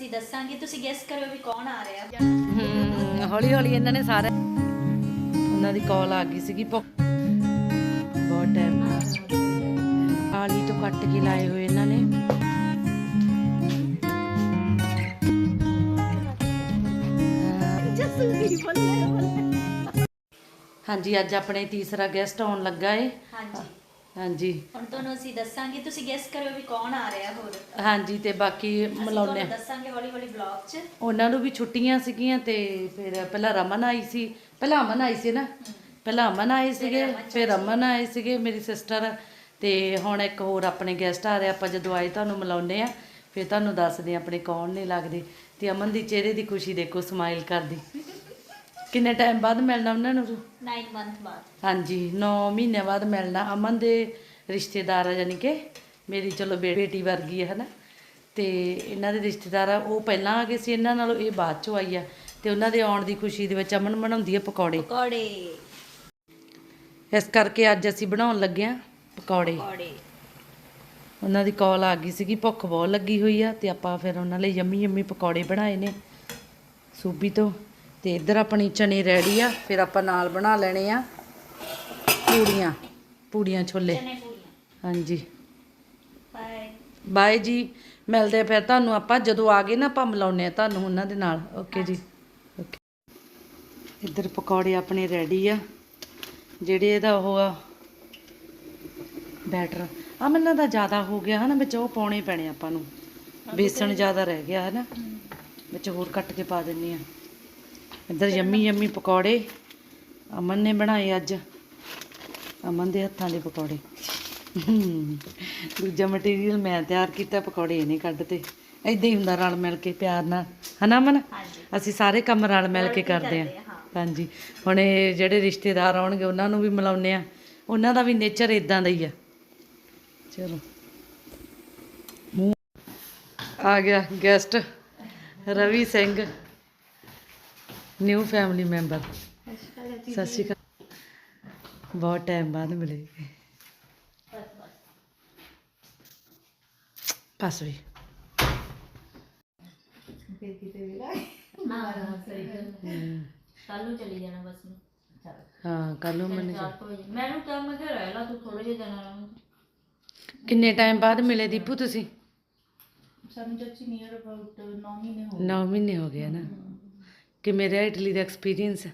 ਅਸੀਂ ਦੱਸਾਂਗੇ ਤੁਸੀਂ ਗੈਸ ਕਰਿਓ ਵੀ ਕੌਣ ਆ ਰਿਹਾ। ਹਮ, ਹੌਲੀ ਹੌਲੀ ਇਹਨਾਂ ਨੇ ਸਾਰੇ ਉਹਨਾਂ ਦੀ ਕਾਲ ਆ ਗਈ ਸੀਗੀ ਭੁੱਖ। ਬਹੁਤ ਟਾਈਮ ਆਲੀ ਤੋਂ ਕੱਟ ਕੇ ਲਾਏ ਹੋਏ ਇਹਨਾਂ ਨੇ। ਹਾਂਜੀ ਅੱਜ ਆਪਣੇ ਤੀਸਰਾ ਗੈਸਟ ਆਉਣ ਲੱਗਾ ਏ। ਹਾਂਜੀ। ਹਾਂਜੀ। ਹੁਣ ਤੁਹਾਨੂੰ ਅਸੀਂ ਦੱਸਾਂਗੇ ਤੁਸੀਂ ਗੈਸ ਕਰਿਓ ਵੀ ਕੌਣ ਆ ਰਿਹਾ ਹੋਰ। ਹਾਂਜੀ ਤੇ ਬਾਕੀ ਮਿਲਾਉਣੇ ਤੁਹਾਨੂੰ ਦੱਸਾਂਗੇ ਹੌਲੀ ਹੌਲੀ ਵਲੌਗ 'ਚ। ਉਹਨਾਂ ਨੂੰ ਵੀ ਛੁੱਟੀਆਂ ਸੀਗੀਆਂ ਤੇ ਫਿਰ ਪਹਿਲਾਂ ਰਮਨ ਆਈ ਸੀ ਪਹਿਲਾਂ ਅਮਨ ਆਈ ਸੀ ਨਾ। ਪਹਿਲਾਂ ਅਮਨ ਆਏ ਸੀਗੇ ਫਿਰ ਅਮਨ ਆਏ ਸੀਗੇ ਮੇਰੀ ਸਿਸਟਰ ਤੇ ਹੁਣ ਇੱਕ ਹੋਰ ਆਪਣੇ ਗੈਸਟ ਆ ਰਹੇ ਆਪਾਂ ਜਦੋਂ ਆਏ ਤੁਹਾਨੂੰ ਮਿਲਾਉਂਦੇ ਆ ਫਿਰ ਤੁਹਾਨੂੰ ਦੱਸਦੇ ਆਪਣੇ ਕੌਣ ਨੇ ਲੱਗਦੇ। ਤੇ ਅਮਨ ਦੀ ਚਿਹਰੇ ਦੀ ਖੁਸ਼ੀ ਦੇਖੋ ਸਮਾਈਲ ਕਰਦੀ। ਕਿੰਨੇ ਟਾਈਮ ਬਾਅਦ ਮਿਲਣਾ ਉਹਨਾਂ ਨੂੰ? 9 ਮੰਥ ਬਾਅਦ। ਹਾਂਜੀ 9 ਮਹੀਨੇ ਬਾਅਦ ਮਿਲਣਾ। ਅਮਨ ਦੇ ਰਿਸ਼ਤੇਦਾਰ ਆ ਯਾਨੀ ਕਿ ਮੇਰੀ ਚਲੋ ਬੇ- ਬੇਟੀ ਵਰਗੀ ਹੈ ਹਨਾ? ਤੇ ਇਹਨਾਂ ਦੇ ਰਿਸ਼ਤੇਦਾਰ ਆ ਉਹ ਪਹਿਲਾਂ ਆ ਗਏ ਸੀ ਇਹਨਾਂ ਨਾਲੋਂ ਇਹ ਬਾਅਦ ਚੋਂ ਆਈ ਆ। ਤੇ ਉਹਨਾਂ ਦੇ ਆਉਣ ਦੀ ਖੁਸ਼ੀ ਦੇ ਵਿੱਚ ਅਮਨ ਬਣਾਉਂਦੀ ਆ ਪਕੌੜੇ। ਪਕੌੜੇ। ਇਸ ਕਰਕੇ ਅੱਜ ਅਸੀਂ ਬਣਾਉਣ ਲੱਗੇ ਆ ਪਕੌੜੇ। ਪਕੌੜੇ। ਉਹਨਾਂ ਦੀ ਕਾਲ ਆ ਗਈ ਸੀਗੀ ਭੁੱਖ ਬਹੁਤ ਲੱਗੀ ਹੋਈ ਆ ਤੇ ਆਪਾਂ ਫਿਰ ਉਹਨਾਂ ਲਈ ਯੰਮੀ ਯੰਮੀ ਪਕੌੜੇ ਬਣਾਏ ਨੇ ਸੂਬੀ ਤੋਂ। ਤੇ ਇੱਧਰ ਆਪਣੀ ਚਨੇ ਰੈਡੀ ਆ ਫਿਰ ਆਪਾਂ ਨਾਲ ਬਣਾ ਲੈਣੇ ਆ ਪੂੜੀਆਂ ਪੂੜੀਆਂ ਛੋਲੇ। ਹਾਂਜੀ। ਬਾਏ। ਬਾਏ ਜੀ ਮਿਲਦੇ ਫਿਰ ਤੁਹਾਨੂੰ ਆਪਾਂ ਜਦੋਂ ਆ ਗਏ ਨਾ ਆਪਾਂ ਮਿਲਾਉਂਦੇ ਆ ਤੁਹਾਨੂੰ ਉਹਨਾਂ ਦੇ ਨਾਲ। ਓਕੇ ਜੀ। ਓਕੇ। ਇੱਧਰ ਪਕੌੜੇ ਆਪਣੇ ਰੈਡੀ ਆ ਜਿਹੜੇ ਇਹਦਾ ਉਹ ਆ ਬੈਟਰ। ਆ ਮੈਨੂੰ ਦਾ ਜ਼ਿਆਦਾ ਹੋ ਗਿਆ ਹਨਾ ਵਿੱਚ ਉਹ ਪਾਉਣੇ ਪੈਣੇ ਆਪਾਂ ਨੂੰ। ਬੇਸਣ ਜ਼ਿਆਦਾ ਰਹਿ ਗਿਆ ਹਨਾ। ਵਿੱਚ ਹੋਰ ਕੱਟ ਕੇ ਪਾ ਦਿੰਨੀ ਆ। ਇੱਧਰ ਯੰਮੀ ਯੰਮੀ ਪਕੌੜੇ। ਅਮਨ ਨੇ ਬਣਾਏ ਅੱਜ। ਅਮਨ ਦੇ ਹੱਥਾਂ ਦੇ ਪਕੌੜੇ। ਦੂਜਾ ਮਟੀਰੀਅਲ ਮੈਂ ਤਿਆਰ ਕੀਤਾ ਪਕੌੜੇ ਇਹਨੇ ਕੱਢਤੇ ਏਦਾਂ ਹੀ ਹੁੰਦਾ ਰਲ ਮਿਲ ਕੇ ਪਿਆਰ ਨਾਲ। ਹਨਾ ਮਨ ਅਸੀਂ ਸਾਰੇ ਕੰਮ ਰਲ ਮਿਲ ਕੇ ਕਰਦੇ ਆ। ਹਾਂਜੀ। ਹੁਣ ਇਹ ਜਿਹੜੇ ਰਿਸ਼ਤੇਦਾਰ ਆਉਣਗੇ ਉਹਨਾਂ ਨੂੰ ਵੀ ਮਿਲਾਉਂਦੇ ਆ ਉਹਨਾਂ ਦਾ ਵੀ ਨੇਚਰ ਇਦਾਂ ਦਾ ਹੀ ਆ। ਚਲੋ। ਆ ਗਿਆ guest Ravi Singh. New family member ਸਤਿ ਸ਼੍ਰੀ ਅਕਾਲ। ਬਹੁਤ ਟਾਈਮ ਬਾਅਦ ਮਿਲੇ ਪਾਸ ਵੀ। ਕੱਲ ਨੂੰ ਚਲੀ ਜਾਣਾ ਬਸ ਨੂੰ। ਹਾਂ ਕੱਲ ਨੂੰ ਮੈਨੇ ਮੈਨੂੰ ਤਾਂ ਮੈਂ ਕਿਹਾ ਰਹਿ ਲਾ ਤੂੰ ਥੋੜੇ ਜਿਹੇ ਦਿਨ ਰਹਿ ਕਿੰਨੇ ਟਾਈਮ ਬਾਅਦ ਮਿਲੇ ਦੀਪੂ ਤੁਸੀਂ? ਸਾਨੂੰ ਚਾਚੀ ਨੀਅਰ ਅਬਾਊਟ 9 ਮਹੀਨੇ ਹੋ 9 ਮਹੀਨੇ ਹੋ ਗਏ ਨਾ। ਕਿ ਮੇਰਾ ਇਟਲੀ ਦਾ ਐਕਸਪੀਰੀਅੰਸ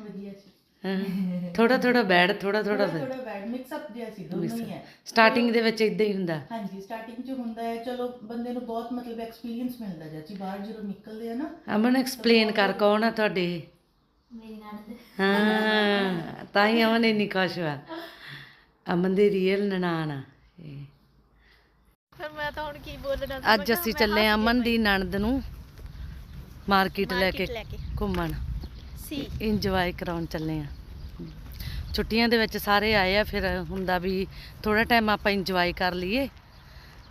ਵਧੀਆ ਸੀ। ਹਾਂ। ਥੋੜਾ ਥੋੜਾ ਬੈਡ ਥੋੜਾ ਥੋੜਾ ਥੋੜਾ ਬੈਡ ਮਿਕਸ ਅਪ ਜਿਹਾ ਸੀ ਦੋਨੋਂ ਹੀ ਹੈ। ਸਟਾਰਟਿੰਗ ਦੇ ਵਿੱਚ ਇਦਾਂ ਹੀ ਹੁੰਦਾ। ਹਾਂਜੀ ਸਟਾਰਟਿੰਗ 'ਚ ਹੁੰਦਾ ਹੈ। ਚਲੋ ਬੰਦੇ ਨੂੰ ਬਹੁਤ ਮਤਲਬ ਐਕਸਪੀਰੀਅੰਸ ਮਿਲਦਾ ਚਾਚੀ ਬਾਹਰ ਜਦੋਂ ਨਿਕਲਦੇ ਆ ਨਾ ਅਮਨ ਐਕਸਪਲੇਨ ਕਰ ਕੌਣ ਆ ਤੁਹਾਡੇ? ਮੇਰੀ ਨਣਦ ਹਾਂ ਤਾਂ ਹੀ ਅਮਨ ਇੰਨੀ ਖੁਸ਼ ਹੋਇਆ। ਅਮਨ ਦੀ ਰੀਅਲ ਨਨਾਣ ਆ। ਫਿਰ ਮੈਂ ਤਾਂ ਹੁਣ ਕੀ ਬੋਲਣਾ ਅੱਜ ਅਸੀਂ ਚੱਲੇ ਆ ਅਮਨ ਦੀ ਨਣਦ ਨੂੰ। ਮਾਰਕੀਟ ਲੈ ਕੇ ਘੁੰਮਣ। ਸੀ। ਇੰਜੋਏ ਕਰਾਉਣ ਚੱਲੇ ਆ ਛੁੱਟੀਆਂ ਦੇ ਵਿੱਚ ਸਾਰੇ ਆਏ ਆ ਫਿਰ ਹੁੰਦਾ ਵੀ ਥੋੜਾ ਟਾਈਮ ਆਪਾਂ ਇੰਜੋਏ ਕਰ ਲਈਏ।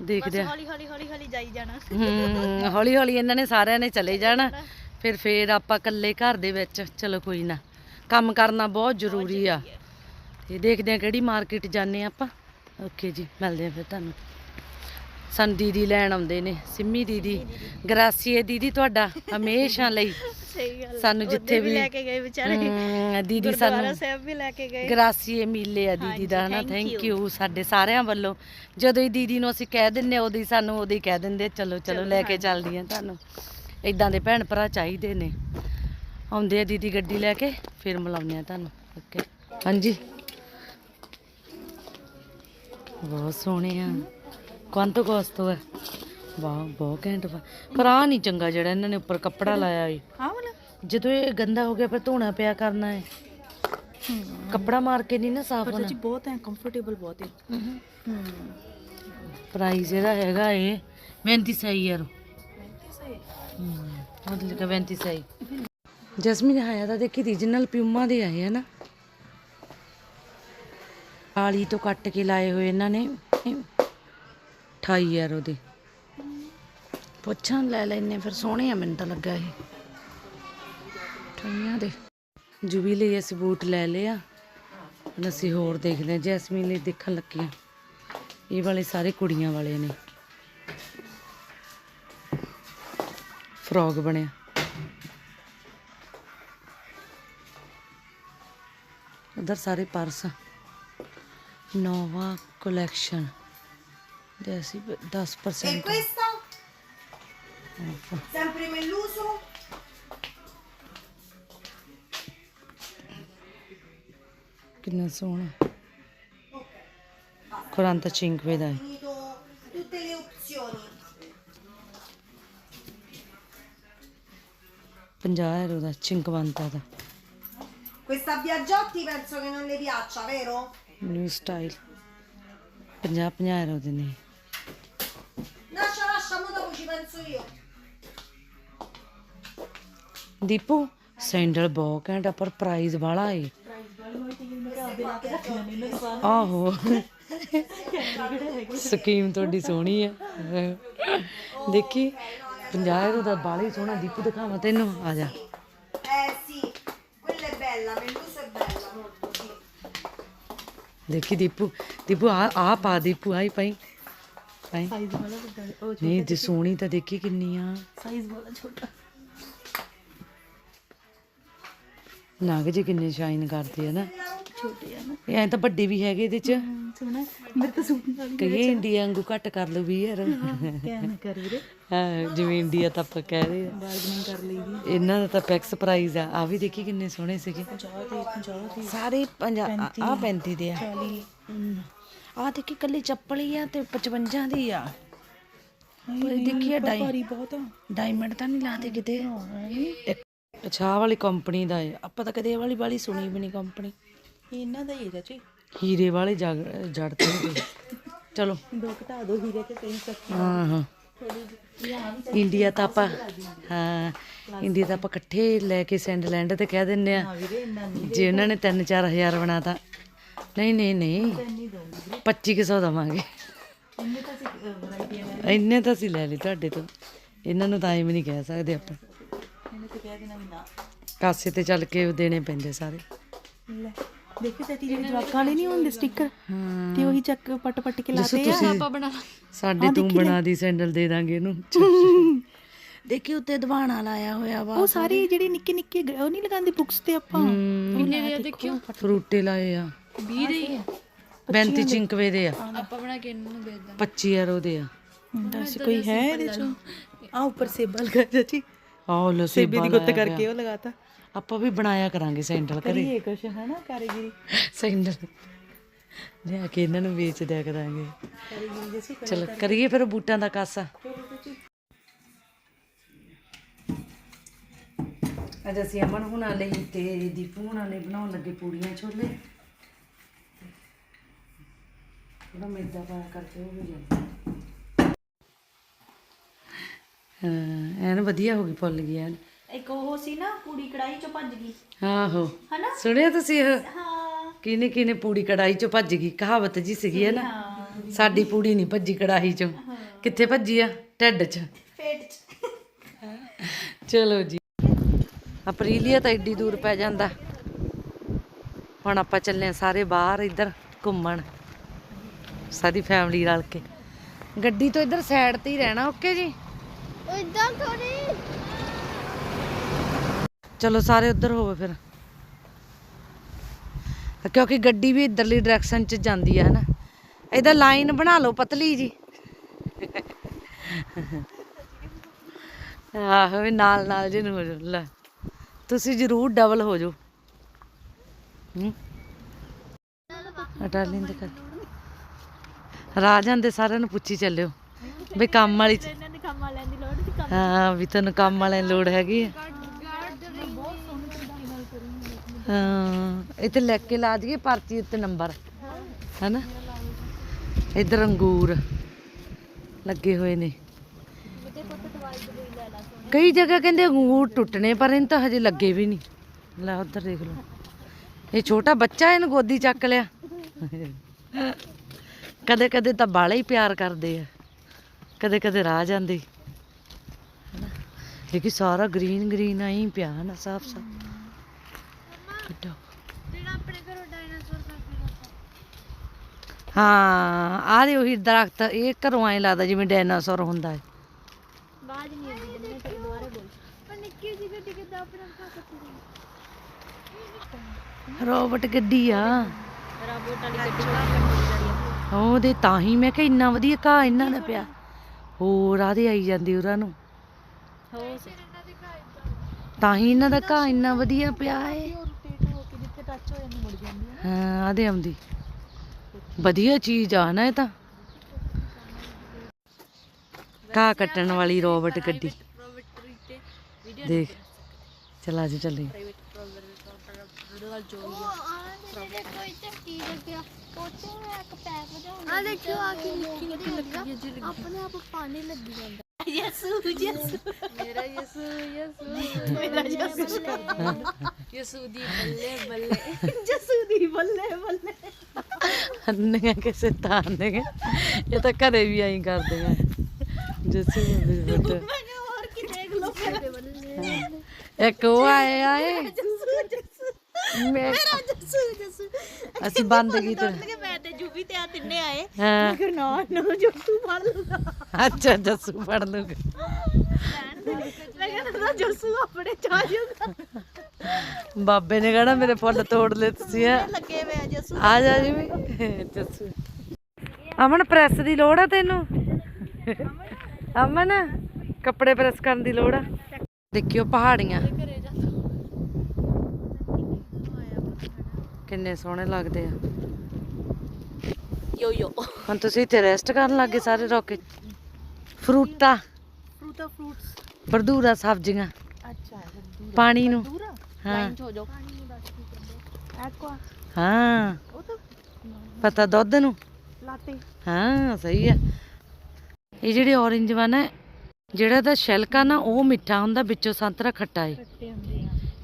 ਦੇਖਦੇ ਆ ਹੌਲੀ ਹੌਲੀ ਹੌਲੀ ਹੌਲੀ ਜਾਈ ਜਾਣਾ। ਹੂੰ ਹੌਲੀ ਹੌਲੀ ਇਹਨਾਂ ਨੇ ਸਾਰਿਆਂ ਨੇ ਚਲੇ ਜਾਣਾ। ਫਿਰ ਫੇਰ ਆਪਾਂ ਇਕੱਲੇ ਘਰ ਦੇ ਵਿੱਚ ਚਲੋ ਕੋਈ ਨਾ। ਕੰਮ ਕਰਨਾ ਬਹੁਤ ਜ਼ਰੂਰੀ ਆ। ਤੇ ਦੇਖਦੇ ਆ ਕਿਹੜੀ ਮਾਰਕੀਟ ਜਾਂਦੇ ਆ ਆਪਾਂ। ਓਕੇ ਜੀ ਮਿਲਦੇ ਆ ਫਿਰ ਤੁਹਾਨੂੰ। ਸਾਨੂੰ ਦੀਦੀ ਲੈਣ ਆਉਂਦੇ ਨੇ ਸਿੰਮੀ ਦੀਦੀ ਗਰਾਸੀਏ ਦੀਦੀ ਤੁਹਾਡਾ ਹਮੇਸ਼ਾ ਲਈ। ਸਹੀ ਗੱਲ ਸਾਨੂੰ ਜਿੱਥੇ ਵੀ ਲੈ ਕੇ ਗਏ ਵਿਚਾਰੇ। ਦੀਦੀ ਗੁਰਦੁਆਰਾ ਸਾਨੂੰ ਸਾਹਿਬ ਵੀ ਲੈ ਕੇ ਗਏ। ਗਰਾਸੀਏ ਮਿਲੇ ਆ ਦੀਦੀ ਦਾ ਹਨਾ? ਥੈਂਕ ਯੂ ਸਾਡੇ ਸਾਰਿਆਂ ਵੱਲੋਂ। ਜਦੋਂ ਹੀ ਦੀਦੀ ਨੂੰ ਅਸੀਂ ਕਹਿ ਦਿੰਨੇ ਉਦੋਂ ਹੀ ਸਾਨੂੰ ਉਦੋਂ ਹੀ ਕਹਿ ਦਿੰਦੇ ਚਲੋ ਚਲੋ ਲੈ ਕੇ ਚੱਲਦੀ ਆ ਤੁਹਾਨੂੰ। ਇਦਾਂ ਦੇ ਭੈਣ ਭਰਾ ਚਾਹੀਦੇ ਨੇ। ਆਉਂਦੇ ਆ ਦੀਦੀ ਗੱਡੀ ਲੈ ਕੇ ਫਿਰ ਮਿਲਾਉਂਦੇ ਆ ਤੁਹਾਨੂੰ। ਓਕੇ ਹਾਂਜੀ। ਬਹੁਤ ਸੋਹਣੇ ਆ। ਕੁਆਂਟੋ ਕੋਸਤੋ ਹੈ। ਵਾਹ ਬਹੁਤ ਘੈਂਟ ਵਾ। ਪਰ ਆ ਨਹੀਂ ਚੰਗਾ ਜਿਹੜਾ ਇਹਨਾਂ ਨੇ ਉੱਪਰ ਕੱਪੜਾ ਲਾਇਆ ਏ। ਹਾਂ ਵਾਲਾ? ਜਦੋਂ ਇਹ ਗੰਦਾ ਹੋ ਗਿਆ ਫਿਰ ਧੋਣਾ ਪਿਆ ਕਰਨਾ ਹੈ। ਕੱਪੜਾ ਮਾਰ ਕੇ ਨਹੀਂ ਨਾ ਸਾਫ਼ ਹੋਣਾ। ਜੀ ਬਹੁਤ ਹੈ ਕੰਫਰਟੇਬਲ ਬਹੁਤ ਹੈ। ਹੂੰ। ਪ੍ਰਾਈਸ ਇਹਦਾ ਹੈਗਾ ਏ 35 ਸਹੀ ਯਾਰ। ਮਤਲਬ ਕਿ 35 ਸਹੀ ਜਸਮੀਨ ਆਇਆ ਤਾਂ ਦੇਖੀ ਰੀਜਨਲ ਪਿਊਮਾ ਦੇ ਆਏ ਆ ਨਾ। ਆਲੀ ਤੋਂ ਕੱਟ ਕੇ ਲਾਏ ਹੋਏ ਇਹਨਾਂ ਨੇ। 28 ਯਾਰ ਉਹਦੇ। ਪੁੱਛਾਂ ਲੈ ਲੈਨੇ ਫਿਰ ਸੋਹਣੇ ਆ ਮੈਨੂੰ ਤਾਂ ਲੱਗਾ ਇਹ। ਠਈਆਂ ਦੇ। ਜੁਬੀ ਲਈ ਅਸੀਂ ਬੂਟ ਲੈ ਲਿਆ ਹੁਣ ਅਸੀਂ ਹੋਰ ਦੇਖਦੇ ਹਾਂ ਜੈਸਮੀਨ ਲਈ ਦੇਖਣ ਲੱਗੀਆਂ ਇਹ ਵਾਲੇ ਸਾਰੇ ਕੁੜੀਆਂ ਵਾਲੇ ਨੇ। ਫਰੋਗ ਬਣਿਆ। ਉਧਰ ਸਾਰੇ purse Nova collection Eh, 10%. E questa? Ecco. Sempre Melluso? Che ne sono? 45 dai. Tutte le opzioni. 50 euro eh, da 50. Questa Biagiotti penso che non le piaccia, vero? New style. 50 50 euro di Deepu sandal ਬਹੁਤ ਘੈਂਟ ਆ ਪਰ price ਵਾਲਾ ਏ। ਆਹੋ। Scheme ਤੁਹਾਡੀ ਸੋਹਣੀ ਆ। ਦੇਖੀ 50 euro ਦਾ ਬਾਲੀ ਸੋਹਣਾ ਦੀਪੂ ਦਿਖਾਵਾਂ ਤੈਨੂੰ ਆ ਜਾ. ਦੇਖੀ ਦੀਪੂ ਦੀਪੂ ਆ ਆ ਪਾ ਦੀਪੂ ਆਈ ਪਾਈ। ਪਾਈ ਸਾਈਜ਼ ਵਾਲਾ ਵੱਡਾ ਉਹ ਨਹੀਂ ਤੇ ਸੋਹਣੀ ਤਾਂ ਦੇਖੀ ਕਿੰਨੀ ਆ ਸਾਈਜ਼ ਵਾਲਾ ਛੋਟਾ। ਨਗ ਜੇ ਕਿੰਨੇ ਸ਼ਾਈਨ ਕਰਦੇ ਆ ਨਾ। ਛੋਟੇ ਆ ਨਾ। ਇਹ ਐਂ ਤਾਂ ਵੱਡੇ ਵੀ ਹੈਗੇ ਇਹਦੇ ਚ। ਸੋਹਣਾ। ਮੇਰੇ ਤਾਂ ਸੂਟ ਨਾਲ ਕਹੀਏ ਇੰਡੀਆ ਵਾਂਗੂ ਘੱਟ ਕਰ ਲਓ ਵੀ ਯਾਰ ਕਹਿ ਕਰ ਵੀਰੇ। ਹਾਂ ਜਿਵੇਂ ਇੰਡੀਆ ਤਾਂ ਆਪਾਂ ਕਹਿ ਰਹੇ ਆ। ਬਾਰਗਨਿੰਗ ਕਰ ਲਈ ਦੀ ਇਹਨਾਂ ਦਾ ਤਾਂ ਫਿਕਸ ਪ੍ਰਾਈਸ ਆ। ਆ ਵੀ ਦੇਖੀ ਕਿੰਨੇ ਸੋਹਣੇ ਸੀਗੇ। 50 ਤੇ 50 ਤੇ ਸਾਰੇ 50 ਆ 35 ਦੇ ਆ। 40 ਆ ਦੇਖੀ ਕੱਲੀ ਚੱਪਲ ਹੀ ਆ ਤੇ 55 ਦੀ ਆ। ਪਰ ਦੇਖੀ ਡਾਈ ਬਹੁਤ ਆ। ਡਾਇਮੰਡ ਤਾਂ ਨਹੀਂ ਲਾਤੇ ਕਿਤੇ। ਅੱਛਾ ਆਹ ਵਾਲੀ ਕੰਪਨੀ ਦਾ ਹੈ ਆਪਾਂ ਤਾਂ ਕਦੇ ਇਹ ਵਾਲੀ ਵਾਲੀ ਸੁਣੀ ਵੀ ਨਹੀਂ ਕੰਪਨੀ। ਇਹ ਇਹਨਾਂ ਦਾ ਹੀ ਹੈ ਚਾਚੀ ਹੀਰੇ ਵਾਲੇ ਜੜ ਹੋਗੇ ਚਲੋ। ਦੋ ਘਟਾ ਦੋ ਹੀਰੇ ਤੇ ਕਈ ਤੱਕ ਹਾਂ ਹਾਂ। ਇੰਡੀਆ ਤਾਂ ਆਪਾਂ ਹਾਂ ਇੰਡੀਆ ਤਾਂ ਆਪਾਂ ਇਕੱਠੇ ਲੈ ਕੇ ਸੈਂਡ ਲੈਂਡ ਤੇ ਕਹਿ ਦਿੰਨੇ ਆ। ਵੀਰੇ ਇੰਨਾ ਨਹੀਂ। ਜੇ ਉਹਨਾਂ ਨੇ 3-4000 ਬਣਾਤਾ। ਨਹੀਂ ਨਹੀਂ ਨਹੀਂ। ਨਹੀਂ ਦਊਂਗੀ 2500 ਦਵਾਂਗੇ। ਇੰਨੇ ਤਾਂ ਅਸੀਂ ਵੈਰਾਈਟੀਆਂ ਲੈ ਇੰਨੇ ਤਾਂ ਅਸੀਂ ਲੈ ਲਈ ਤੁਹਾਡੇ ਤੋਂ। ਇਹਨਾਂ ਨੂੰ ਤਾਂ ਐਂ ਵੀ ਨਹੀਂ ਕਹਿ ਸਕਦੇ ਆਪਾਂ। ਇਹਨੇ ਤੇ ਕਹਿ ਦੇਣਾ ਵੀ ਨਾ। ਕਾਸੇ ਤੇ ਚੱਲ ਕੇ ਦੇਣੇ ਪੈਂਦੇ ਸਾਰੇ। ਲੈ ਦੇਖੋ ਚਾਚੀ ਜਿਹੜੇ ਜਵਾਕਾਂ ਵਾਲੇ ਨਹੀਂ ਹੁੰਦੇ ਸਟicker ਤੇ ਉਹੀ ਚੱਕ ਪਟ ਪਟ ਕੇ ਲਾਤੇ ਆ? ਤੁਸੀਂ ਸਾਡੇ ਤੂੰ ਬਣਾ ਦੀ ਸੈਂਡਲ ਦੇ ਦਾਂਗੇ ਇਹਨੂੰ। ਦੇਖੀ ਉੱਤੇ ਦਵਾਣਾ ਲਾਇਆ ਹੋਇਆ ਵਾ। ਉਹ ਸਾਰੇ ਜਿਹੜੇ ਨਿੱਕੇ ਨਿੱਕੇ ਉਹ ਨਹੀਂ ਲਗਾਉਂਦੇ ਬੁక్స్ ਤੇ ਆਪਾਂ? ਦੇ ਦੇਖਿਓ। ਫਰੂਟੇ ਲਾਏ ਆ। 20 ਦੇ 32 ਚਿੰਕਵੇ ਦੇ ਆ। ਆਪਾਂ ਬਣਾ ਕੇ ਇਹਨਾਂ ਨੂੰ ਦੇ ਦਾਂ 25 ਯਾਰ ਉਹਦੇ ਆ। ਦੱਸ ਕੋਈ ਹੈ ਇਹਦੇ ਚ? ਆ ਉੱਪਰ ਸੇਬਾ ਲਗਾ ਚਾਚੀ ਆਹ ਲੋ ਸੇਬੇ ਦੀ ਗੁੱਤ ਕਰਕੇ ਉਹ ਲਗਾਤਾ। ਆਪਾਂ ਵੀ ਬਣਾਇਆ ਕਰਾਂਗੇ ਸੈਂਡਲ ਘਰੇ। ਕਰੀਏ ਕੁਛ ਹੈ ਨਾ ਕਾਰੀਗਰੀ? ਸੈਂਡਲ। ਲਿਆ ਕੇ ਇਹਨਾਂ ਨੂੰ ਵੇਚ ਦਿਆ ਕਰਾਂਗੇ। ਕਾਰੀਗਰੀ ਜੈਸੀ ਚਲ ਕਰੀਏ ਫਿਰ ਬੂਟਾਂ ਦਾ ਕਾਸਾ। ਅੱਜ ਅਸੀਂ ਅਮਨ ਹੁਣਾਂ ਲਈ ਤੇ ਦੀਪੂ ਹੁਣਾਂ ਲਈ ਬਣਾਉਣ ਲੱਗੇ ਪੂੜੀਆਂ ਛੋਲੇ। ਉਹਦਾ ਮੈਦਾ ਪਾ ਕਰਕੇ ਉਹ ਵੀ ਜਾਂਦਾ। ਹਾਂ ਐਨ ਵਧੀਆ ਹੋ ਗਈ ਫੁੱਲ ਗਈ ਐਨ। ਇੱਕ ਉਹ ਸੀ ਨਾ ਪੂੜੀ ਕੜਾਈ ਚੋਂ ਭੱਜ ਗਈ। ਆਹੋ। ਹਨਾ? ਸੁਣਿਆ ਤੁਸੀਂ ਇਹ? ਹਾਂ। ਕਿਨੇ ਕਿਨੇ ਪੂੜੀ ਕੜਾਈ ਚੋਂ ਭੱਜ ਗਈ? ਕਹਾਵਤ ਜੀ ਸੀਗੀ ਹੈ ਨਾ। ਸਾਡੀ ਪੂੜੀ ਨਹੀਂ ਭੱਜੀ ਕੜਾਈ ਚੋਂ। ਕਿੱਥੇ ਭੱਜੀ ਆ? ਢਿੱਡ 'ਚ। ਪੇਟ ਚ। ਚਲੋ ਜੀ। ਅਪਰੀਲੀਆ ਤਾਂ ਏਡੀ ਦੂਰ ਪੈ ਜਾਂਦਾ। ਹੁਣ ਆਪਾਂ ਚੱਲੇ ਸਾਰੇ ਬਾਹਰ ਇੱਧਰ ਘੁੰਮਣ। ਸਾਰੀ ਫੈਮਿਲੀ ਰਲ ਕੇ। ਗੱਡੀ ਤੋਂ ਇੱਧਰ ਸਾਈਡ ਤੇ ਹੀ ਰਹਿਣਾ ਓਕੇ ਜੀ? ਇਦਾਂ ਥੋੜੀ ਚਲੋ ਸਾਰੇ ਉੱਧਰ ਹੋਵੇ ਫਿਰ। ਕਿਉਂਕਿ ਗੱਡੀ ਵੀ ਇੱਧਰਲੀ ਡਾਇਰੈਕਸ਼ਨ 'ਚ ਜਾਂਦੀ ਆ ਹਨਾ? ਇਹਦਾ ਲਾਈਨ ਬਣਾ ਲਓ ਪਤਲੀ ਜੀ। ਆਹੋ ਵੀ ਨਾਲ ਨਾਲ ਜੇ ਨੂੰ ਹੋ ਲੈ ਤੁਸੀਂ ਜ਼ਰੂਰ ਡਬਲ ਹੋ ਜਾਓ। ਹੂੰ? ਹਟਾ ਲੈਂਦੇ ਕਰ ਰਾਜਾਂ ਦੇ ਸਾਰਿਆਂ ਨੂੰ ਪੁੱਛੀ ਚੱਲਿਓ। ਵੀ ਕੰਮ ਵਾਲੀ ਚ- ਇਹਨਾਂ ਕੰਮ ਵਾਲਿਆਂ ਦੀ ਲੋੜ ਸੀ ਹਾਂ ਵੀ ਤੈਨੂੰ ਕੰਮ ਵਾਲਿਆਂ ਦੀ ਲੋੜ ਹੈਗੀ ਆ। ਹਾਂ। ਇੱਥੇ ਲਿਖ ਕੇ ਲਾ ਦਈਏ ਪਰਚੀ ਉੱਤੇ ਨੰਬਰ। ਹੈਨਾ? ਇਧਰ ਅੰਗੂਰ ਲੱਗੇ ਹੋਏ ਨੇ। ਕਈ ਜਗ੍ਹਾ ਕਹਿੰਦੇ ਅੰਗੂਰ ਟੁੱਟਣੇ ਪਰ ਇਹਨਾਂ ਤਾਂ ਹਜੇ ਲੱਗੇ ਵੀ ਨਹੀਂ। ਲੈ ਉਧਰ ਦੇਖ ਲਓ। ਇਹ ਛੋਟਾ ਬੱਚਾ ਇਹਨੂੰ ਗੋਦੀ ਚੱਕ ਲਿਆ। ਕਦੇ ਕਦੇ ਤਾਂ ਬਾਲੇ ਹੀ ਪਿਆਰ ਕਰਦੇ ਆ। ਕਦੇ ਕਦੇ ਰਾਹ ਜਾਂਦੇ। ਲੇਕਿਨ ਸਾਰਾ ਗ੍ਰੀਨ ਗ੍ਰੀਨ ਆਈ ਪਿਆ ਨਾ ਸਾਫ਼ ਸਾਫ਼। ਕਿੱਡਾ। ਜਿਹੜਾ ਆਪਣੇ ਘਰੋਂ ਡਾਇਨਾਸੌਰ ਕਰਦੇ ਹਾਂ ਆਹ ਦੇ ਉਹੀ ਦਰਖਤ ਇਹ ਘਰੋਂ ਐ ਲੱਗਦਾ ਜਿਵੇਂ ਡਾਇਨਾਸੌਰ ਹੁੰਦਾ ਹੈ। ਬਾਜ ਨਹੀਂ ਆਉਂਦੀ ਜਿੰਨੇ ਰੋਬਟ ਗੱਡੀ ਆ। ਰੋਬੋਟ ਵਾਲੀ ਗੱਡੀ ਉਹਦੇ ਤਾਂ ਹੀ ਮੈਂ ਕਿਹਾ ਇੰਨਾ ਵਧੀਆ ਘਾਹ ਇਹਨਾਂ ਦਾ ਪਿਆ। ਹੋਰ ਆਦੇ ਆਈ ਜਾਂਦੀ ਉਹਨਾਂ ਨੂੰ। ਹੋ ਤਾਂ ਹੀ ਇਹਨਾਂ ਦਾ ਘਾਹ ਇੰਨਾ ਵਧੀਆ ਪਿਆ ਏ। ਹਾਂ ਆਦੇ ਆਉਂਦੀ। ਵਧੀਆ ਚੀਜ਼ ਆ ਨਾ ਇਹ ਤਾਂ। ਘਾਹ ਕੱਟਣ ਵਾਲੀ ਰੋਬਟ ਗੱਡੀ। ਦੇਖ, ਚਲਾ ਜੀ ਚੱਲੀ ਆ ਦੇਖਿਓ ਆ ਕੀ ਨਿੱਕੀ ਨਿੱਕੀ ਲੱਗੀ ਆਪਣੇ ਆਪ ਪਾਣੀ ਲੱਗੀ ਜਾਂਦਾ। ਯਸੂ ਯਸੂ। ਮੇਰਾ ਯਸੂ ਯਸੂ। ਮੇਰਾ ਯਸੂ। ਯਸੂ ਦੀ ਬੱਲੇ ਬੱਲੇ। ਯਸੂ ਦੀ ਬੱਲੇ ਬੱਲੇ। ਅੰਨੀਆਂ ਕਿਸੇ ਤਾਂ ਆਂਦੀਆਂ ਇਹ ਤਾਂ ਘਰੇ ਵੀ ਆਈ ਕਰਦੀਆਂ। ਜੱਸੂ ਦੀ ਮੈਂ ਕਿਹਾ ਹੋਰ ਕੀ ਦੇਖ ਲੋ ਫਿਰ ਇੱਕ ਉਹ ਆਏ ਆਏ। ਜਸੂ ਜਸੂ ਮੈਂ ਮੇਰਾ ਜਸੂ ਜਸੂ ਅਸੀਂ ਬੰਦ ਕੀਤੇ। ਮੈਂ ਆ ਤਿੰਨੇ ਆਏ। ਹਾਂ। ਫਿਰ ਨਾ ਨਾ ਜਸੂ ਫੜ ਲੂਗਾ ਅੱਛਾ ਜੱਸੂ ਫੜ ਲੂਗਾ ਮੈਂ ਕਹਿੰਦਾ ਜਸੂ ਆਪਣੇ ਚ ਆ ਜਾਊਗਾ ਬਾਬੇ ਨੇ ਕਹਣਾ ਮੇਰੇ ਫੁੱਲ ਤੋੜ ਲਏ ਤੁਸੀਂ ਆ ਲੱਗੇ ਵੇ ਆ ਜਸੂ। ਆ ਜਾ ਜੀ ਵੀ। ਜੱਸੂ। ਅਮਨ ਪ੍ਰੈਸ ਦੀ ਲੋੜ ਆ ਤੈਨੂੰ? ਅਮਨ ਕੱਪੜੇ ਪ੍ਰੈਸ ਕਰਨ ਦੀ ਲੋੜ ਆ? ਦੇਖਿਓ ਪਹਾੜੀਆਂ। ਕਿੰਨੇ ਸੋਹਣੇ ਲੱਗਦੇ ਆ। ਯੋ ਯੋ ਹੁਣ ਤੁਸੀਂ ਇੱਥੇ ਰੈਸਟ ਕਰਨ ਲੱਗੇ ਸਾਰੇ ਰੋਕੇ। ਫਰੂਟਾ। ਫਰੂਟਾ ਫਰੂਟਸ ਵਰਦੂਰਾ ਸਬਜ਼ੀਆਂ। ਅੱਛਾ ਪਾਣੀ ਨੂੰ। ਹਾਂ। ਹੋ ਜਾਓ। ਹਾਂ। ਪਤਾ ਦੁੱਧ ਨੂੰ? ਲਾਤੇ। ਹਾਂ ਸਹੀ ਆ। ਇਹ ਜਿਹੜੇ orange ਵਾ ਨਾ ਜਿਹੜਾ ਦਾ ਛਿਲਕਾ ਨਾ ਉਹ ਮਿੱਠਾ ਹੁੰਦਾ ਵਿੱਚੋਂ ਸੰਤਰਾ ਖੱਟਾ ਆ।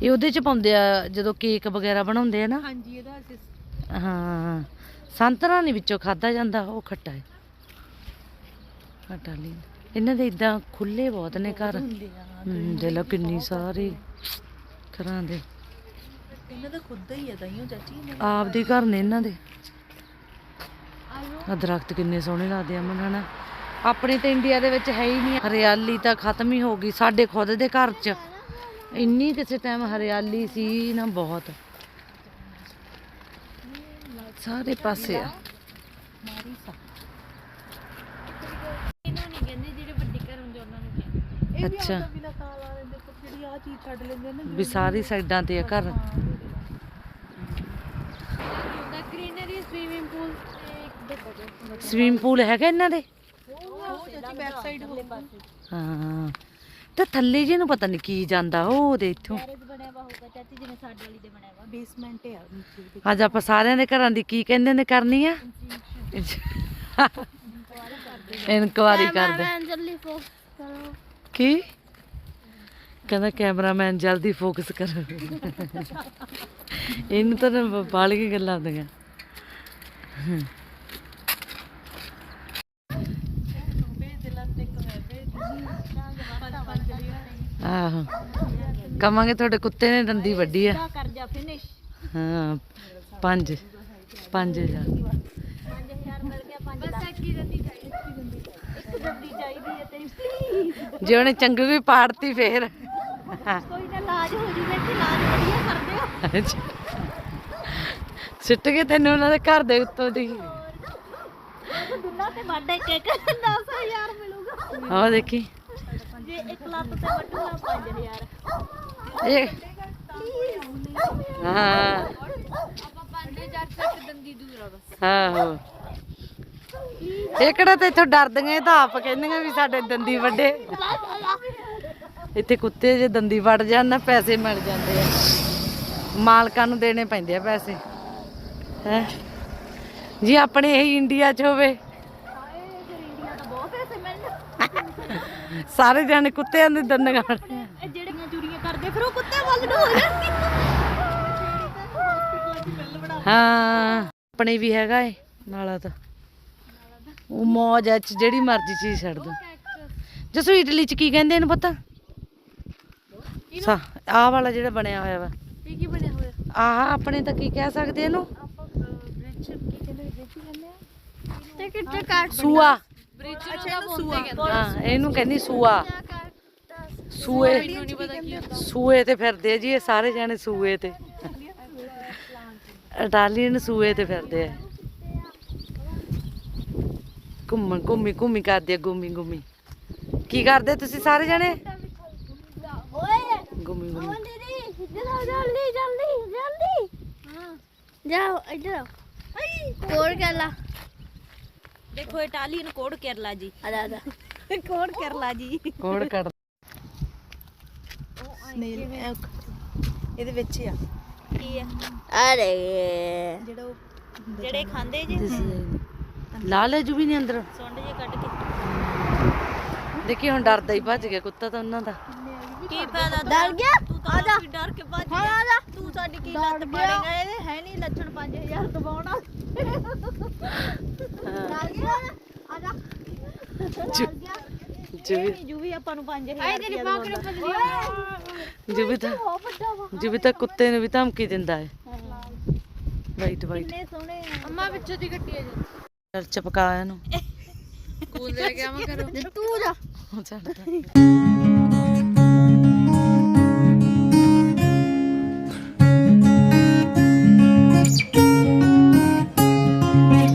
ਇਹ ਉਹਦੇ ਚ ਪਾਉਂਦੇ ਆ ਜਦੋਂ ਕੇਕ ਵਗੈਰਾ ਬਣਾਉਂਦੇ ਆ ਨਾ। ਹਾਂਜੀ ਇਹਦਾ ਹਾਂ। ਸੰਤਰਾ ਨਹੀਂ ਵਿੱਚੋਂ ਖਾਦਾ ਜਾਂਦਾ ਉਹ ਖੱਟਾ ਏ ਖੱਟਾ ਲਈ ਇਹਨਾਂ ਦੇ ਇਦਾਂ ਖੁੱਲੇ ਬਹੁਤ ਨੇ ਘਰ। ਦੇ ਲੋ ਕਿੰਨੀ ਸਾਰੇ ਘਰਾਂ ਦੇ। ਇਹਨਾਂ ਦਾ ਖੁਦ ਹੀ ਹੈ ਦਈਓ ਚਾਚੀ ਆਪਦੇ ਘਰ ਨੇ ਇਹਨਾਂ ਦੇ। ਆ ਦਰਖਤ ਕਿੰਨੇ ਸੋਹਣੇ ਲੱਗਦੇ ਆ ਮਨ ਹਨਾ ਆਪਣੇ ਤਾਂ ਇੰਡੀਆ ਦੇ ਵਿੱਚ ਹੈ ਹੀ ਨਹੀਂ। ਹਰਿਆਲੀ ਤਾਂ ਖਤਮ ਹੀ ਹੋ ਗਈ ਸਾਡੇ ਖੁਦ ਦੇ ਘਰ 'ਚ। ਇੰਨੀ ਕਿਸੇ ਟਾਈਮ ਹਰਿਆਲੀ ਸੀ ਨਾ ਬਹੁਤ ਸਾਰੇ ਪਾਸੇ ਆ ਇਹਨਾਂ ਨਹੀਂ ਕਹਿੰਦੇ ਜਿਹੜੇ ਵੱਡੇ ਘਰ ਹੁੰਦੇ ਉਹਨਾਂ ਨੂੰ ਸਾਰੇ ਪਾਸੇ ਵੀ ਅੱਛਾ। ਆ ਵੀ ਸਾਰੀ ਸਾਈਡਾਂ ਤੇ ਆ ਘਰ। ਹੁੰਦਾ ਗ੍ਰੀਨਰੀ ਸਵੀਮਿੰਗ ਪੂਲ ਤੇ ਸਵੀਮਿੰਗ ਪੂਲ ਹੈਗਾ ਇਹਨਾਂ ਦੇ? ਹਾਂ। ਤੇ ਥੱਲੇ ਜੇ ਨੂੰ ਪਤਾ ਨਹੀਂ ਕੀ ਜਾਂਦਾ ਉਹ ਦੇ ਇੱਥੋਂ। ਗੈਰੇਜ ਬਣਿਆ ਵਾ ਹੋਊਗਾ ਚਾਚੀ ਜਿਵੇਂ ਸਾਡੇ ਵਾਲੀ ਦੇ ਬਣਿਆ ਵਾ। ਬੇਸਮੈਂਟ ਹੈ ਨੀਚੇ ਦੇ ਅੱਜ ਆਪਾਂ ਸਾਰਿਆਂ ਦੇ ਘਰਾਂ ਦੀ ਕੀ ਕਹਿੰਦੇ ਨੇ ਕਰਨੀ ਆ? ਇਨਕੁਆਰੀ ਕਰਦੇ। ਮੈਂ ਜਲਦੀ ਫੋਕਸ ਕਰੋ। ਕੀ? ਕਹਿੰਦਾ ਕੈਮਰਾਮੈਨ ਜਲਦੀ ਫੋਕਸ ਕਰ। ਇਹਨੂੰ ਤਾਂ ਬਾਲ ਕੀ ਗੱਲਾਂ ਆਉਂਦੀਆਂ। ਆਹੋ। ਕਵਾਂਗੇ ਤੁਹਾਡੇ ਕੁੱਤੇ ਨੇ ਦੰਦੀ ਵੱਡੀ ਆ। ਕਰ ਜਾ ਫਿਨਿਸ਼ ਹਾਂ ਪੰਜ ਪੰਜ ਹਜ਼ਾਰ। ਬਸ ਇੱਕ ਹੀ ਜਲਦੀ ਚਾਹੀਦੀ ਇੱਕ ਗੱਡੀ ਚਾਹੀਦੀ ਹੈ ਤੇ ਪਲੀਜ਼ ਜੇ ਉਹਨੇ ਚੰਗੀ ਵੀ ਪਾੜਤੀ ਫੇਰ। ਕੋਈ ਨਾ ਲਾਜ ਹੋ ਜੂਵੇ ਤੇ ਲਾਜ ਵਧੀਆ ਕਰਦੇ ਹੋ। ਸਿੱਟ ਕੇ ਤੈਨੂੰ ਉਹਨਾਂ ਦੇ ਘਰ ਦੇ ਉੱਤੋਂ ਦੀ। ਦੁੱਲਾ ਤੇ ਵਾਡਾ ਇੱਕ ਇੱਕ 10000 ਮਿਲੂਗਾ। ਆਹ ਦੇਖੀ। ਜੇ ਇੱਕ ਲੱਤ ਤੇ ਵੱਟੂਗਾ 5000 ਇਹ ਹਾਂ। ਆਪਾਂ 5000 ਤੱਕ ਦੰਦੀ ਦੂਰ ਆ ਬਸ। ਆਹੋ। ਇਹ ਕਿਹੜਾ ਤੇ ਇੱਥੋਂ ਡਰਦੀਆਂ ਇਹ ਤਾਂ ਆਪ ਕਹਿੰਦੀਆਂ ਵੀ ਸਾਡੇ ਦੰਦੀ ਵੱਡੇ ਇੱਥੇ ਕੁੱਤੇ ਜੇ ਦੰਦੀ ਵੱਢ ਜਾਣ ਨਾ ਪੈਸੇ ਮਿਲ ਜਾਂਦੇ ਆ। ਮਾਲਕਾਂ ਨੂੰ ਦੇਣੇ ਪੈਂਦੇ ਆ ਪੈਸੇ। ਹੈ? ਜੀ ਆਪਣੇ ਇਹ ਇੰਡੀਆ 'ਚ ਹੋਵੇ ਇੰਡੀਆ ਤਾਂ ਬਹੁਤ ਪੈਸੇ ਮਿਲਣ ਸਾਰੇ ਜਾਣੇ ਕੁੱਤਿਆਂ ਦੇ ਦੰਦ ਗਾਣ ਇਹ ਜਿਹੜੀਆਂ ਚੋਰੀਆਂ ਕਰਦੇ ਫਿਰ ਉਹ ਕੁੱਤੇ ਵੱਲ ਨੂੰ ਹੋ ਜਾਂਦੀ ਹਾਂ ਆਪਣੇ ਵੀ ਹੈਗਾ ਏ ਨਾਲਾ ਤਾਂ। ਉਹ ਮੌਜ ਐ ਚ ਜਿਹੜੀ ਮਰਜ਼ੀ ਚੀਜ਼ ਛੱਡ ਦੋ। ਜਸੂ ਇਟਲੀ ਚ ਕੀ ਕਹਿੰਦੇ ਇਹਨੂੰ ਪਤਾ? ਸਾ ਆਹ ਵਾਲਾ ਜਿਹੜਾ ਬਣਿਆ ਹੋਇਆ ਵਾ। ਇਹ ਕੀ ਬਣਿਆ ਹੋਇਆ? ਆਹ ਆਪਣੇ ਤਾਂ ਕੀ ਕਹਿ ਸਕਦੇ ਇਹਨੂੰ? ਆਪਾਂ ਬ੍ਰਿਜ ਕੀ ਕਹਿੰਦੇ ਬ੍ਰਿਜ ਕਹਿੰਦੇ ਆ? ਤੇ ਕਿੱਥੇ ਕਾਟ ਸੂਆ। ਬ੍ਰਿਜ ਨੂੰ ਤਾਂ ਬੋਲਦੇ ਕਹਿੰਦੇ ਹਾਂ ਇਹਨੂੰ ਕਹਿੰਦੀ ਸੂਆ। ਸੂਏ। ਮੈਨੂੰ ਨਹੀਂ ਪਤਾ ਕੀ ਹੁੰਦਾ। ਸੂਏ ਤੇ ਫਿਰਦੇ ਆ ਜੀ ਇਹ ਸਾਰੇ ਜਾਣੇ ਸੂਏ ਤੇ। ਇਟਾਲੀਅਨ ਸੂਏ ਤੇ ਫਿਰਦੇ ਆ। ਘੁੰਮਣ ਘੁੰਮੀ ਘੁੰਮੀ ਕਰਦੇ ਆ ਗੁੰਮੀ ਗੁੰਮੀ ਕੀ ਕਰਦੇ ਤੁਸੀਂ ਸਾਰੇ ਜਾਣੇ? ਓਏ ਗੁੰਮੀ ਗੁੰਮੀ ਦੀਦੀ ਜਲਦੀ ਜਲਦੀ ਜਲਦੀ ਜਲਦੀ। ਹਾਂ। ਜਾਓ ਇੱਧਰ ਆਓ। ਕੋਡ ਕਰ ਲਾ ਦੇਖੋ ਇਟਾਲੀਅਨ ਕੋਡ ਕੇਰਲਾ ਜੀ। ਆਦਾ ਆਦਾ ਕੋਡ ਕੇਰਲਾ ਜੀ। ਕੋੜ ਕੱਢ। ਇਹਦੇ ਵਿੱਚ ਹੀ ਆ। ਕੀ ਹੈ ਅਰੇ। ਜਿਹੜਾ ਉਹ ਜਿਹੜੇ ਖਾਂਦੇ ਜੀ? ਲਾ ਲੈ ਜੂ ਵੀ ਨਹੀਂ ਅੰਦਰ। ਸੁੰਡ ਜੇ ਕੱਢ ਕੇ। ਦੇਖੀ ਹੁਣ ਡਰਦਾ ਹੀ ਭੱਜ ਗਿਆ ਕੁੱਤਾ ਤਾਂ ਉਹਨਾਂ ਦਾ। ਕੀ ਫਾਇਦਾ ਡਰ ਗਿਆ? ਤੂੰ ਤਾਂ ਆਪ ਹੀ ਡਰ ਕੇ ਭੱਜ ਹਾਂ ਗਿਆ। ਆ ਜਾ। ਤੂੰ ਸਾਡੀ ਕੀ ਲੱਤ ਪਾੜੇਗਾ ਇਹਦੇ ਹੈ ਨਹੀਂ ਲੱਛਣ 5000 ਦਬਾਉਣਾ ਡਰ ਗਿਆ? ਆ ਜਾ। ਜੂ ਵੀ ਨਹੀਂ ਜੂ ਵੀ ਆਪਾਂ ਨੂੰ 5000 ਆਏ ਤੇਰੀ ਬਾਂਹ ਕਿਹਨੇ ਪਤਲੀ ਜੂ ਵੀ ਤਾਂ ਜੂ ਵੀ ਤਾਂ ਕੁੱਤੇ ਨੂੰ ਵੀ ਧਮਕੀ ਦਿੰਦਾ ਹੈ। ਵਾਈਟ ਵਾਈਟ ਕਿੰਨੇ ਸੋਹਣੇ ਆ। ਅੰਮਾ ਪਿੱਛੋਂ ਦੀ ਕੱਟੀ ਹੈ ਜੀ। ਚੱਲ ਚਪਕਾ ਇਹਨੂੰ। ਸਕੂਲ ਲੈ ਕੇ ਆਵਾਂ ਕਰੋ ਤੂੰ ਜਾ। ਉਹ ਛੱਡਦਾ